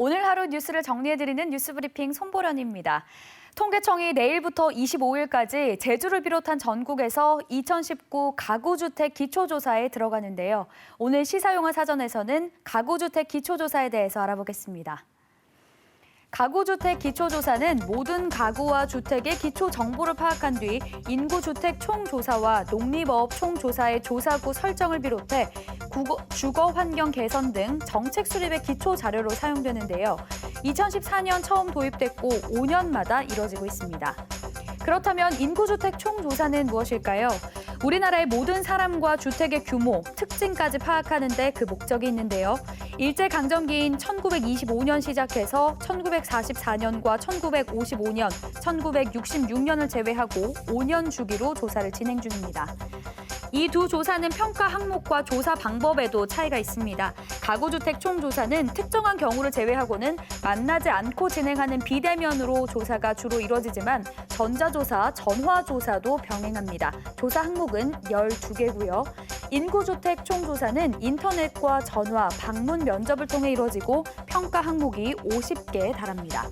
오늘 하루 뉴스를 정리해드리는 뉴스브리핑 손보련입니다. 통계청이 내일부터 25일까지 제주를 비롯한 전국에서 2019 가구주택 기초조사에 들어가는데요. 오늘 시사용어 사전에서는 가구주택 기초조사에 대해서 알아보겠습니다. 가구주택 기초조사는 모든 가구와 주택의 기초 정보를 파악한 뒤 인구주택 총조사와 농립어업 총조사의 조사구 설정을 비롯해 국어- 주거 환경 개선 등 정책 수립의 기초 자료로 사용되는데요. 2014년 처음 도입됐고 5년마다 이뤄지고 있습니다. 그렇다면 인구주택 총조사는 무엇일까요? 우리나라의 모든 사람과 주택의 규모, 특징까지 파악하는 데 그 목적이 있는데요. 일제강점기인 1925년 시작해서 1944년과 1955년, 1966년을 제외하고 5년 주기로 조사를 진행 중입니다. 이 두 조사는 평가 항목과 조사 방법에도 차이가 있습니다. 가구주택 총조사는 특정한 경우를 제외하고는 만나지 않고 진행하는 비대면으로 조사가 주로 이루어지지만 전자조사, 전화조사도 병행합니다. 조사 항목은 12개고요. 인구주택 총조사는 인터넷과 전화, 방문 면접을 통해 이루어지고 평가 항목이 50개에 달합니다.